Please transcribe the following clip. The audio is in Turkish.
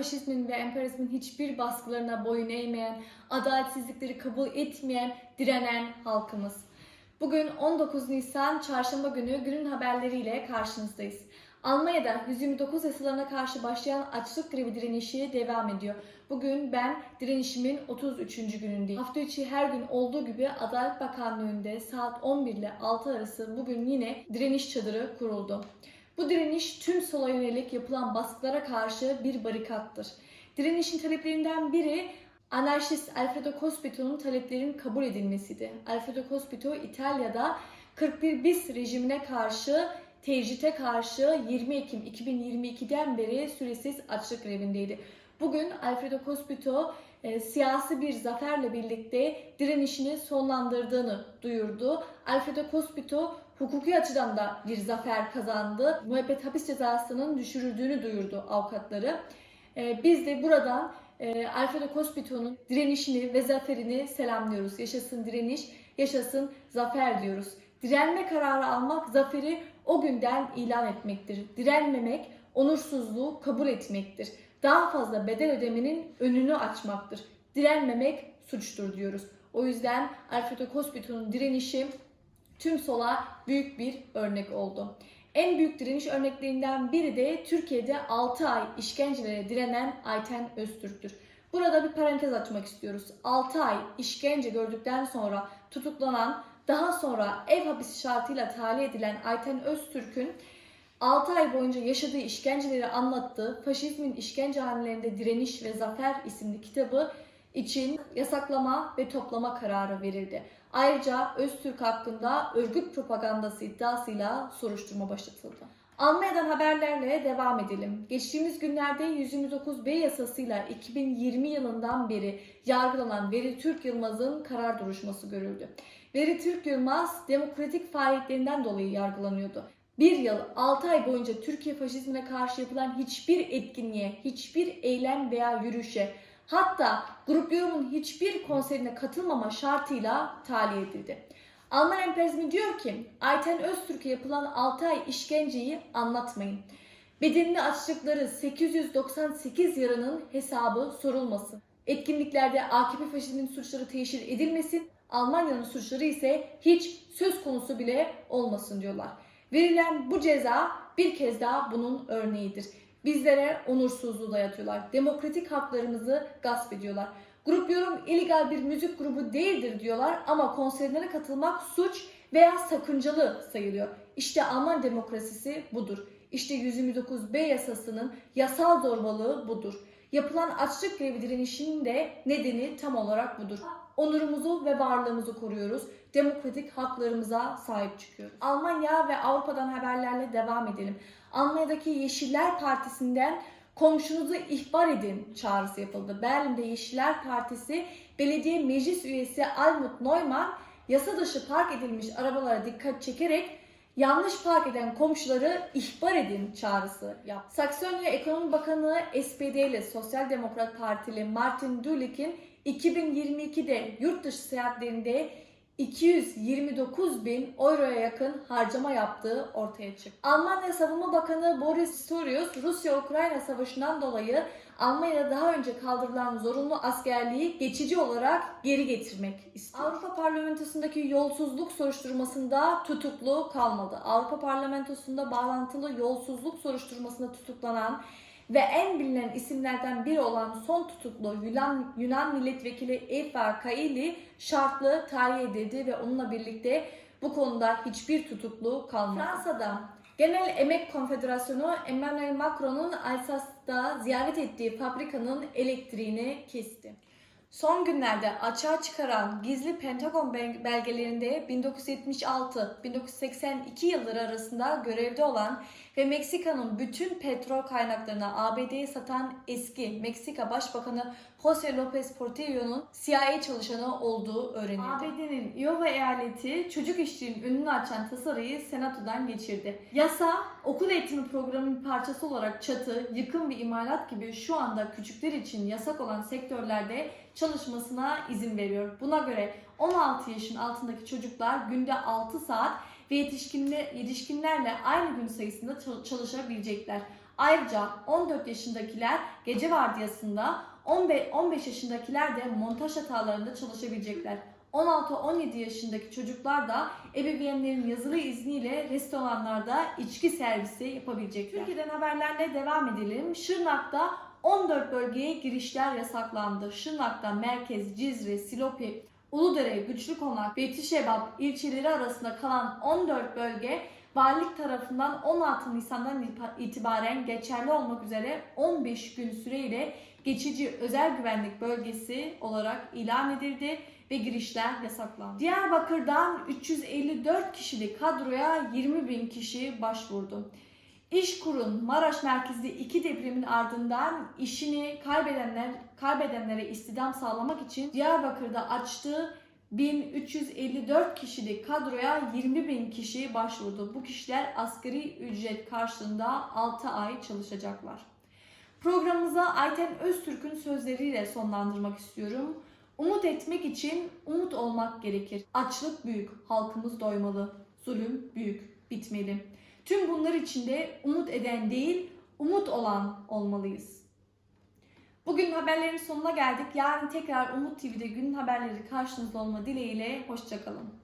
faşizmin ve emperyalizmin hiçbir baskılarına boyun eğmeyen, adaletsizlikleri kabul etmeyen, direnen halkımız. Bugün 19 Nisan Çarşamba günü günün haberleriyle karşınızdayız. Almanya'da 129 yasalarına karşı başlayan açlık grevi direnişi devam ediyor. Bugün ben direnişimin 33. günündeyim. Hafta içi her gün olduğu gibi Adalet Bakanlığı önünde saat 11 ile 6 arası bugün yine direniş çadırı kuruldu. Bu direniş tüm sola yönelik yapılan baskılara karşı bir barikattır. Direnişin taleplerinden biri anarşist Alfredo Cospito'nun taleplerinin kabul edilmesiydi. Alfredo Cospito İtalya'da 41 bis rejimine karşı tecrite karşı 20 Ekim 2022'den beri süresiz açlık grevindeydi. Bugün Alfredo Cospito e, siyasi bir zaferle birlikte direnişini sonlandırdığını duyurdu. Alfredo Cospito hukuki açıdan da bir zafer kazandı. Müebbet hapis cezasının düşürüldüğünü duyurdu avukatları. E, biz de buradan e, Alfredo Cospito'nun direnişini ve zaferini selamlıyoruz. Yaşasın direniş, yaşasın zafer diyoruz. Direnme kararı almak zaferi o günden ilan etmektir. Direnmemek onursuzluğu kabul etmektir. Daha fazla bedel ödemenin önünü açmaktır. Direnmemek suçtur diyoruz. O yüzden Alfredo Cospito'nun direnişi tüm sola büyük bir örnek oldu. En büyük direniş örneklerinden biri de Türkiye'de 6 ay işkencelere direnen Ayten Öztürk'tür. Burada bir parantez açmak istiyoruz. 6 ay işkence gördükten sonra tutuklanan, daha sonra ev hapisi şartıyla tahliye edilen Ayten Öztürk'ün 6 ay boyunca yaşadığı işkenceleri anlattığı Faşizmin İşkencehanelerinde Direniş ve Zafer isimli kitabı için yasaklama ve toplama kararı verildi. Ayrıca Öztürk hakkında örgüt propagandası iddiasıyla soruşturma başlatıldı. Almanya'dan haberlerle devam edelim. Geçtiğimiz günlerde 129B yasasıyla 2020 yılından beri yargılanan Veri Türk Yılmaz'ın karar duruşması görüldü. Veri Türk Yılmaz demokratik faaliyetlerinden dolayı yargılanıyordu. Bir yıl 6 ay boyunca Türkiye faşizmine karşı yapılan hiçbir etkinliğe, hiçbir eylem veya yürüyüşe, hatta grup yorumun hiçbir konserine katılmama şartıyla tahliye edildi. Alman emperyalizmi diyor ki Ayten Öztürk'e yapılan 6 ay işkenceyi anlatmayın. Bedenini açtıkları 898 yaranın hesabı sorulmasın. Etkinliklerde AKP faşizmin suçları teşhir edilmesin. Almanya'nın suçları ise hiç söz konusu bile olmasın diyorlar. Verilen bu ceza bir kez daha bunun örneğidir. Bizlere onursuzluğu dayatıyorlar. Demokratik haklarımızı gasp ediyorlar. Grup yorum illegal bir müzik grubu değildir diyorlar ama konserlerine katılmak suç veya sakıncalı sayılıyor. İşte Alman demokrasisi budur. İşte 129B yasasının yasal zorbalığı budur. Yapılan açlık grevi direnişinin de nedeni tam olarak budur. Onurumuzu ve varlığımızı koruyoruz. Demokratik haklarımıza sahip çıkıyoruz. Almanya ve Avrupa'dan haberlerle devam edelim. Almanya'daki Yeşiller Partisi'nden komşunuzu ihbar edin çağrısı yapıldı. Berlin'de Yeşiller Partisi belediye meclis üyesi Almut Neumann yasa dışı park edilmiş arabalara dikkat çekerek yanlış park eden komşuları ihbar edin çağrısı yaptı. Saksonya Ekonomi Bakanı SPD'li Sosyal Demokrat Partili Martin Dulik'in 2022'de yurt dışı seyahatlerinde 229 bin euroya yakın harcama yaptığı ortaya çıktı. Almanya Savunma Bakanı Boris Pistorius, Rusya-Ukrayna savaşından dolayı Almanya'da daha önce kaldırılan zorunlu askerliği geçici olarak geri getirmek istiyor. Avrupa Parlamentosu'ndaki yolsuzluk soruşturmasında tutuklu kalmadı. Avrupa Parlamentosu'nda bağlantılı yolsuzluk soruşturmasında tutuklanan ve en bilinen isimlerden biri olan son tutuklu Yunan, Yunan milletvekili Eva Kaili şartlı tahliye edildi ve onunla birlikte bu konuda hiçbir tutuklu kalmadı. Fransa'da Genel Emek Konfederasyonu Emmanuel Macron'un Alsace'da ziyaret ettiği fabrikanın elektriğini kesti. Son günlerde açığa çıkaran gizli Pentagon belgelerinde 1976-1982 yılları arasında görevde olan ve Meksika'nın bütün petrol kaynaklarını ABD'ye satan eski Meksika Başbakanı Jose Lopez Portillo'nun CIA çalışanı olduğu öğrenildi. ABD'nin Iowa eyaleti çocuk işçiliğinin önünü açan tasarıyı senatodan geçirdi. Yasa okul eğitimi programının parçası olarak çatı, yıkım ve imalat gibi şu anda küçükler için yasak olan sektörlerde çalışmasına izin veriyor. Buna göre 16 yaşın altındaki çocuklar günde 6 saat ve yetişkinler, yetişkinlerle aynı gün sayısında çalışabilecekler. Ayrıca 14 yaşındakiler gece vardiyasında, 15 15 yaşındakiler de montaj hatalarında çalışabilecekler. 16-17 yaşındaki çocuklar da ebeveynlerin yazılı izniyle restoranlarda içki servisi yapabilecekler. Türkiye'den haberlerle devam edelim. Şırnak'ta 14 bölgeye girişler yasaklandı. Şırnak'ta merkez, Cizre, Silopi, Uludere, Güçlükonak, Betişebap ilçeleri arasında kalan 14 bölge valilik tarafından 16 Nisan'dan itibaren geçerli olmak üzere 15 gün süreyle geçici özel güvenlik bölgesi olarak ilan edildi ve girişler yasaklandı. Diyarbakır'dan 354 kişilik kadroya 20 bin kişi başvurdu. İşkur'un Maraş merkezli iki depremin ardından işini kaybedenler kaybedenlere istihdam sağlamak için Diyarbakır'da açtığı 1354 kişilik kadroya 20 bin kişi başvurdu. Bu kişiler asgari ücret karşılığında 6 ay çalışacaklar. Programımıza Ayten Öztürk'ün sözleriyle sonlandırmak istiyorum. Umut etmek için umut olmak gerekir. Açlık büyük, halkımız doymalı. Zulüm büyük, bitmeli. Tüm bunlar içinde umut eden değil, umut olan olmalıyız. Bugün haberlerin sonuna geldik. Yarın tekrar Umut TV'de günün haberleri karşınızda olma dileğiyle. Hoşçakalın.